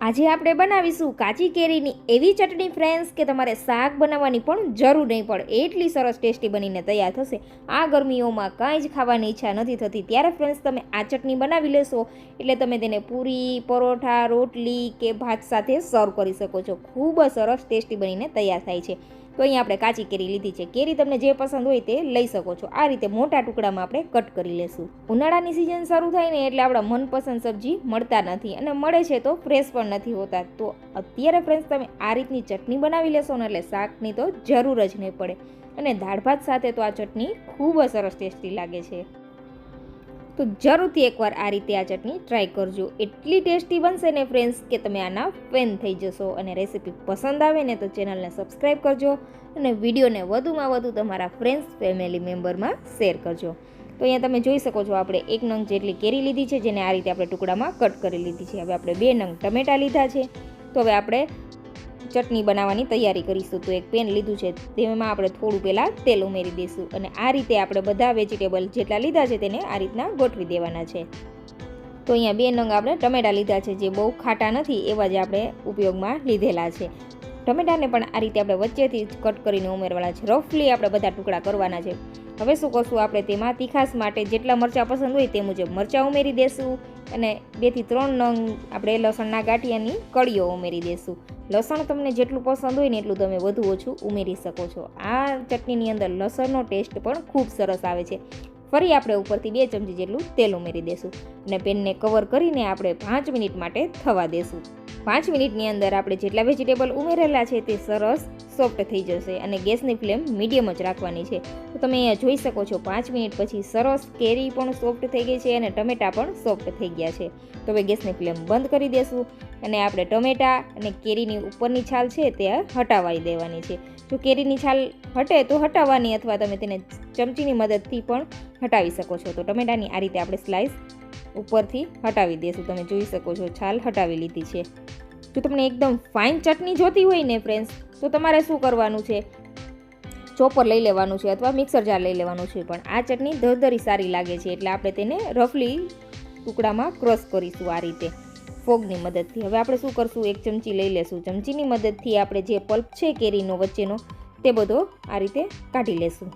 આજે આપણે બનાવીશું કાચી કેરીની એવી ચટણી ફ્રેન્ડ્સ કે તમારે શાક બનાવવાની પણ જરૂર નહીં પડે. એટલી સરસ ટેસ્ટી બનીને તૈયાર થશે. આ ગરમીઓમાં કાંઈ જ ખાવાની ઈચ્છા નથી થતી. ત્યારે ફ્રેન્ડ્સ તમે આ ચટણી બનાવી લેશો. એટલે તમે તેને પૂરી, પરોઠા, રોટલી કે ભાત સાથે સર્વ કરી શકો છો. ખૂબ જ સરસ ટેસ્ટી બનીને તૈયાર થાય છે. તો અહીંયા આપણે કાચી કેરી લીધી છે. કેરી તમને જે પસંદ હોય તે લઈ શકો છો. આ રીતે મોટા ટુકડામાં આપણે કટ કરી લેશું. ઉનાળાની સિઝન શરૂ થાય ને એટલે આપણા મનપસંદ સબ્જી મળતા નથી અને મળે છે તો ફ્રેશ પણ નથી હોતા. તો અત્યારે ફ્રેન્ડ્સ તમે આ રીતની ચટણી બનાવી લેશો ને એટલે શાકની તો જરૂર જ નહીં પડે. અને દાળ ભાત સાથે તો આ ચટણી ખૂબ જ સરસ ટેસ્ટી લાગે છે. તો જરૂરથી એકવાર આ રીતે આ ચટણી ટ્રાય કરજો. એટલી ટેસ્ટી બનશે ને ફ્રેન્ડ્સ કે તમે આના ફેન થઈ જશો અને રેસીપી પસંદ આવે ને તો ચેનલને સબસ્ક્રાઈબ કરજો અને વિડીયોને વધુમાં વધુ તમારા ફ્રેન્ડ્સ ફેમિલી મેમ્બરમાં શેર કરજો. તો અહીંયા તમે જોઈ શકો છો આપણે એક નંગ જેટલી કેરી લીધી છે, જેને આ રીતે આપણે ટુકડામાં કટ કરી લીધી છે. હવે આપણે બે નંગ ટમેટા લીધા છે. તો હવે આપણે ચટણી બનાવવાની તૈયારી કરીશું. તો એક પેન લીધું છે, તેમાં આપણે થોડું પહેલાં તેલ ઉમેરી દઈશું અને આ રીતે આપણે બધા વેજીટેબલ જેટલા લીધા છે તેને આ રીતના ગોઠવી દેવાના છે. તો અહીંયા બે નંગ આપણે ટમેટા લીધા છે, જે બહુ ખાટા નથી એવા જ આપણે ઉપયોગમાં લીધેલા છે. ટમેટાને પણ આ રીતે આપણે વચ્ચેથી કટ કરીને ઉમેરવાના છે. રફલી આપણે બધા ટુકડા કરવાના છે. હવે શું કરશું આપણે તેમાં તીખાસ માટે જેટલા મરચાં પસંદ હોય તે મુજબ મરચાં ઉમેરી દેશું અને બેથી ત્રણ નંગ આપણે લસણના ગાંઠિયાની કળીઓ ઉમેરી દેશું. લસણ તમને જેટલું પસંદ હોય ને એટલું તમે વધુ ઓછું ઉમેરી શકો છો. આ ચટણીની અંદર લસણનો ટેસ્ટ પણ ખૂબ સરસ આવે છે. ફરી આપણે ઉપરથી બે ચમચી જેટલું તેલ ઉમેરી દેશું અને પેનને કવર કરીને આપણે પાંચ મિનિટ માટે થવા દેશું. પાંચ મિનિટની અંદર આપણે જેટલા વેજીટેબલ ઉમેરેલા છે તે સરસ સોફ્ટ થઈ જશે અને ગેસની ફ્લેમ મીડિયમ જ રાખવાની છે. તો તમે અહીંયા જોઈ શકો છો, પાંચ મિનિટ પછી સરસ કેરી પણ સોફ્ટ થઈ ગઈ છે અને ટમેટાં પણ સોફ્ટ થઈ ગયા છે. તો હવે ગેસની ફ્લેમ બંધ કરી દેશું અને આપણે ટમેટાં અને કેરીની ઉપરની છાલ છે તે હટાવાઈ દેવાની છે. જો કેરીની છાલ હટે તો હટાવવાની અથવા તમે તેને ચમચીની મદદથી પણ હટાવી શકો છો. તો ટમેટાની આ રીતે આપણે સ્લાઇસ ઉપરથી હટાવી દઈશું તમે જોઈ શકો છો છાલ હટાવી લીધી છે. જો તમને એકદમ ફાઇન ચટણી જોતી હોય ને ફ્રેન્ડ્સ તો તમારે શું કરવાનું છે? ચોપર લઈ લેવાનું છે અથવા મિક્સર જાર લઈ લેવાનું છે. પણ આ ચટણી ધરધરી સારી લાગે છે, એટલે આપણે તેને રફલી ટુકડામાં ક્રશ કરીશું આ રીતે, ફોગની મદદથી. હવે આપણે શું કરશું? એક ચમચી લઈ લેશું. ચમચીની મદદથી આપણે જે પલ્પ છે કેરીનો વચ્ચેનો, તે બધો આ રીતે કાઢી લેશું.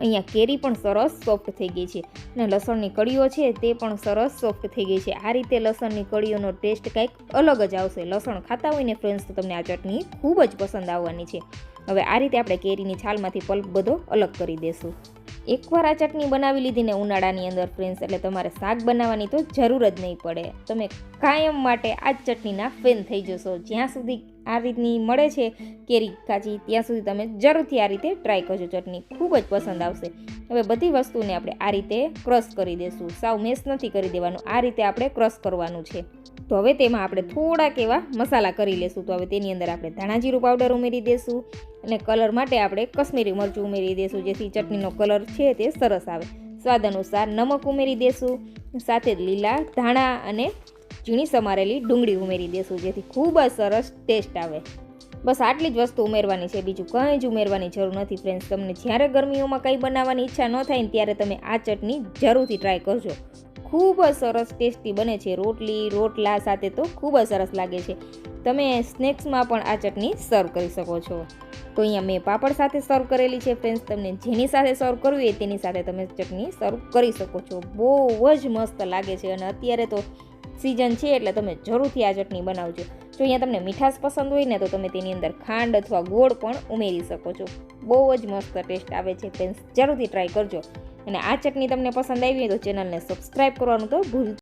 અહીંયા કેરી પણ સરસ સોફ્ટ થઈ ગઈ છે અને લસણની કળીઓ છે તે પણ સરસ સોફ્ટ થઈ ગઈ છે. આ રીતે લસણની કળીઓનો ટેસ્ટ કંઈક અલગ જ આવશે. લસણ ખાતા હોય ને ફ્રેન્ડ્સ તો તમને આ ચટણી ખૂબ જ પસંદ આવવાની છે. હવે આ રીતે આપણે કેરીની છાલમાંથી પલ્પ બધો અલગ કરી દેશું. એકવાર આ ચટણી બનાવી લીધી ને ઉનાળાની અંદર ફ્રેન્ડ્સ એટલે તમારે શાક બનાવવાની તો જરૂર જ નહીં પડે. તમે કાયમ માટે આ જ ચટણીના ફેન થઈ જશો. જ્યાં સુધી આ રીતની મળે છે, કેરી કાચી, ત્યાં સુધી તમે જરૂરથી આ રીતે ટ્રાય કરજો. ચટણી ખૂબ જ પસંદ આવશે. હવે બધી વસ્તુને આપણે આ રીતે ક્રશ કરી દઈશું. સાવ મેસ નથી કરી દેવાનું. આ રીતે આપણે ક્રશ કરવાનું છે. તો હવે તેમાં આપણે થોડાક એવા મસાલા કરી લેશું. તો હવે તેની અંદર આપણે ધાણા જીરું પાવડર ઉમેરી દઈશું અને કલર માટે આપણે કશ્મીરી મરચું ઉમેરી દઈશું જેથી ચટણીનો કલર છે તે સરસ આવે. સ્વાદ અનુસાર નમક ઉમેરી દઈશું સાથે લીલા ધાણા અને ઝીણી સમારેલી ડુંગળી ઉમેરી દઈશું જેથી ખૂબ જ સરસ ટેસ્ટ આવે. બસ આટલી જ વસ્તુ ઉમેરવાની છે. બીજું કંઈ જ ઉમેરવાની જરૂર નથી ફ્રેન્ડ્સ તમને જ્યારે ગરમીઓમાં કંઈ બનાવવાની ઈચ્છા ન થાય ત્યારે તમે આ ચટણી જરૂરથી ટ્રાય કરજો. ખૂબ જ સરસ ટેસ્ટી બને છે રોટલી, રોટલા સાથે તો ખૂબ જ સરસ લાગે છે. તમે સ્નેક્સમાં પણ આ ચટણી સર્વ કરી શકો છો. તો અહીંયા મેં પાપડ સાથે સર્વ કરેલી છે ફ્રેન્ડ્સ, તમને જેની સાથે સર્વ કરવી હોય તેની સાથે તમે ચટણી સર્વ કરી શકો છો. બહુ જ મસ્ત લાગે છે અને અત્યારે તો સિઝન છે એટલે તમે જરૂરથી આ ચટણી બનાવજો. જો અહીંયા તમને મીઠાશ પસંદ હોય ને તો તમે તેની અંદર ખાંડ અથવા ગોળ પણ ઉમેરી શકો છો. બહુ જ મસ્ત ટેસ્ટ આવે છે ફ્રેન્ડ્સ, જરૂરથી ટ્રાય કરજો. અને આ ચટણી તમને પસંદ આવી હોય તો ચેનલને સબસ્ક્રાઈબ કરવાનું તો ભૂલ